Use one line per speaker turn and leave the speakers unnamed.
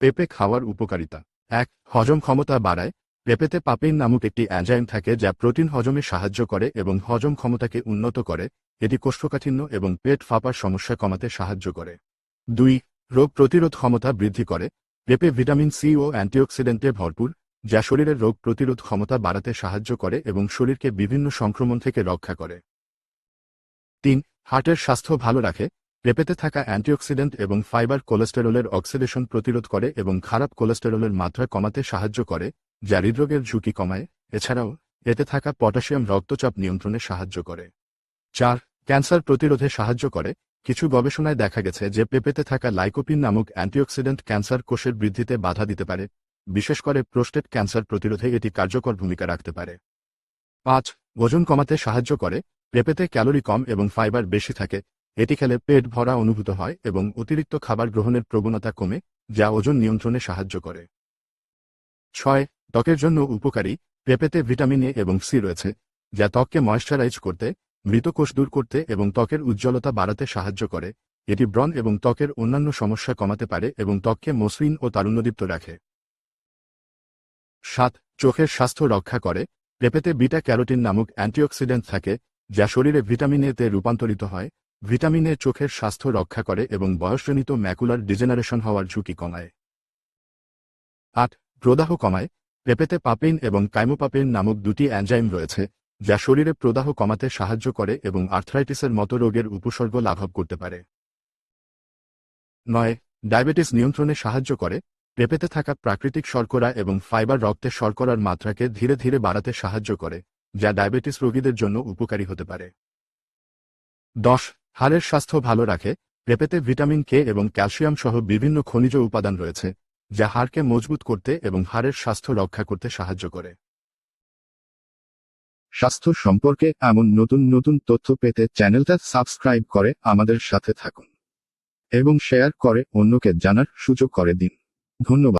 পেঁপে খাওয়ার উপকারিতা। এক, হজম ক্ষমতা বাড়ায়। পেঁপেতে পাপেইন নামক একটি অ্যানজাইম থাকে যা প্রোটিন হজমে সাহায্য করে এবং হজম ক্ষমতাকে উন্নত করে। এটি কোষ্ঠকাঠিন্য এবং পেট ফাঁপার সমস্যা কমাতে সাহায্য করে। দুই, রোগ প্রতিরোধ ক্ষমতা বৃদ্ধি করে। পেঁপে ভিটামিন সি ও অ্যান্টিঅক্সিডেন্টে ভরপুর, যা শরীরের রোগ প্রতিরোধ ক্ষমতা বাড়াতে সাহায্য করে এবং শরীরকে বিভিন্ন সংক্রমণ থেকে রক্ষা করে। তিন, হার্টের স্বাস্থ্য ভালো রাখে। পেঁপেতে থাকা অ্যান্টিঅক্সিডেন্ট এবং ফাইবার কোলেস্টেরলের অক্সিডেশন প্রতিরোধ করে এবং খারাপ কোলেস্টেরলের মাত্রা কমাতে সাহায্য করে, যা হৃদরোগের ঝুঁকি কমায়। এছাড়াও, এতে থাকা পটাশিয়াম রক্তচাপ নিয়ন্ত্রণে সাহায্য করে। চার, ক্যান্সার প্রতিরোধে সাহায্য করে। কিছু গবেষণায় দেখা গেছে যে পেঁপেতে থাকা লাইকোপিন নামক অ্যান্টিঅক্সিডেন্ট ক্যান্সার কোষের বৃদ্ধিতে বাধা দিতে পারে, বিশেষ করে প্রোস্টেট ক্যান্সার প্রতিরোধে এটি কার্যকর ভূমিকা রাখতে পারে। পাঁচ, ওজন কমাতে সাহায্য করে। পেঁপেতে ক্যালোরি কম এবং ফাইবার বেশি থাকে এটি খেলে পেট ভরা অনুভূত হয় এবং অতিরিক্ত খাবার গ্রহণের প্রবণতা কমে, যা ওজন নিয়ন্ত্রণে সাহায্য করে। ছয়, ত্বকের জন্য উপকারী, পেঁপেতে ভিটামিন এ এবং সি রয়েছে, যা ত্বককে ময়েশ্চারাইজ করতে, মৃত কোষ দূর করতে এবং ত্বকের উজ্জ্বলতা বাড়াতে সাহায্য করে। এটি ব্রণ এবং ত্বকের অন্যান্য সমস্যা কমাতে পারে এবং ত্বককে মসৃণ ও তারুণ্যদীপ্ত রাখে। সাত, চোখের স্বাস্থ্য রক্ষা করে, পেঁপেতে বিটা ক্যারোটিন নামক অ্যান্টিঅক্সিডেন্ট থাকে, যা শরীরে ভিটামিন এ তে রূপান্তরিত হয় ভিটামিন এ চোখের স্বাস্থ্য রক্ষা করে এবং বয়সজনিত ম্যাকুলার ডিজেনারেশন হওয়ার ঝুঁকি কমায়। আট, প্রদাহ কমায়। পেঁপেতে পাপেইন এবং কাইমোপাপেইন নামক দুটি অ্যানজাইম রয়েছে, যা শরীরে প্রদাহ কমাতে সাহায্য করে এবং আর্থ্রাইটিসের মতো রোগের উপসর্গ লাঘব করতে পারে। নয়, ডায়াবেটিস নিয়ন্ত্রণে সাহায্য করে। পেঁপেতে থাকা প্রাকৃতিক শর্করা এবং ফাইবার রক্তে শর্করার মাত্রাকে ধীরে ধীরে বাড়াতে সাহায্য করে, যা ডায়াবেটিস রোগীদের জন্য উপকারী হতে পারে। দশ হাড়ের স্বাস্থ্য ভালো রাখে, পেঁপেতে ভিটামিন কে এবং ক্যালসিয়াম সহ বিভিন্ন খনিজ উপাদান রয়েছে, যা হাড়কে মজবুত করতে এবং হাড়ের স্বাস্থ্য রক্ষা করতে সাহায্য করে।
স্বাস্থ্য সম্পর্কে এমন নতুন নতুন তথ্য পেতে চ্যানেলটা সাবস্ক্রাইব করে আমাদের সাথে থাকুন এবং শেয়ার করে অন্যকে জানার সুযোগ করে দিন। ধন্যবাদ।